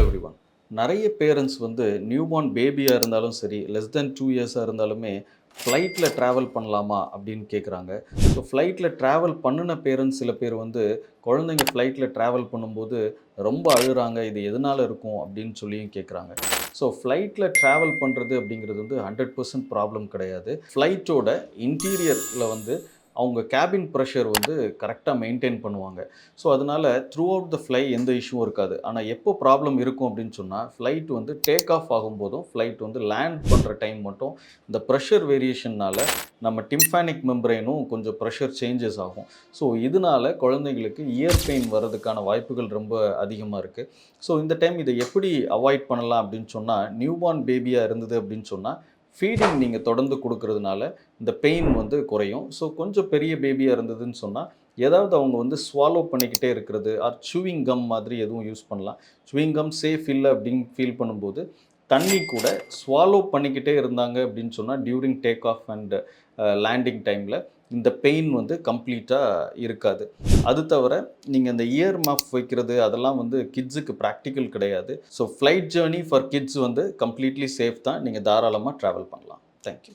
Every one நிறைய parents வந்து newborn பேபியாக இருந்தாலும் சரி லெஸ் தென் டூ இயர்ஸாக இருந்தாலுமே ஃப்ளைட்டில் ட்ராவல் பண்ணலாமா அப்படின்னு கேட்குறாங்க ஸோ ஃப்ளைட்டில் ட்ராவல் பண்ணின பேரண்ட்ஸ் சில பேர் வந்து குழந்தைங்க ஃப்ளைட்டில் ட்ராவல் பண்ணும்போது ரொம்ப அழுகிறாங்க இது எதனால் இருக்கும் அப்படின்னு சொல்லியும் கேட்குறாங்க ஸோ ஃப்ளைட்டில் ட்ராவல் பண்ணுறது அப்படிங்கிறது வந்து ஹண்ட்ரட் பர்சன்ட் ப்ராப்ளம் கிடையாது. ஃப்ளைட்டோட இன்டீரியரில் வந்து அவங்க கேபின் ப்ரெஷர் வந்து கரெக்டாக மெயின்டைன் பண்ணுவாங்க. ஸோ அதனால் த்ரூ அவுட் த ஃப்ளை எந்த இஷ்யூவும் இருக்காது. ஆனால் எப்போ ப்ராப்ளம் இருக்கும் அப்படின்னு சொன்னால் ஃப்ளைட் வந்து டேக் ஆஃப் ஆகும்போதும் ஃப்ளைட் வந்து லேண்ட் பண்ணுற டைம் மட்டும் இந்த ப்ரெஷர் வேரியேஷன்னால் நம்ம டிம்ஃபானிக் மெம்பரைனும் கொஞ்சம் ப்ரெஷர் சேஞ்சஸ் ஆகும். ஸோ இதனால் குழந்தைங்களுக்கு இயர் பெயின் வர்றதுக்கான வாய்ப்புகள் ரொம்ப அதிகமாக இருக்குது ஸோ இந்த டைம் இதை எப்படி அவாய்ட் பண்ணலாம் அப்படின்னு சொன்னால் நியூபார்ன் பேபியாக இருந்தது அப்படின்னு சொன்னால் ஃபீடிங் நீங்கள் தொடர்ந்து கொடுக்கறதுனால இந்த பெயின் வந்து குறையும். ஸோ கொஞ்சம் பெரிய பேபியாக இருந்ததுன்னு சொன்னால் ஏதாவது அவங்க வந்து ஸ்வாலோ பண்ணிக்கிட்டே இருக்கிறது ஆர் சுவிங் கம் மாதிரி எதுவும் யூஸ் பண்ணலாம். சுவிங் கம் சேஃப் இல்லை அப்படின்னு ஃபீல் பண்ணும்போது தண்ணி கூட ஸ்வாலோ பண்ணிக்கிட்டே இருந்தாங்க அப்படின்னு சொன்னால் during take off and landing டைமில் இந்த பெயின் வந்து கம்ப்ளீட்டாக இருக்காது. அது தவிர நீங்கள் இந்த இயர் மாஃப் வைக்கிறது அதெல்லாம் வந்து கிட்ஸுக்கு ப்ராக்டிக்கல் கிடையாது. So flight journey for kids வந்து கம்ப்ளீட்லி சேஃப் தான். நீங்கள் தாராளமாக ட்ராவல் பண்ணலாம். தேங்க்யூ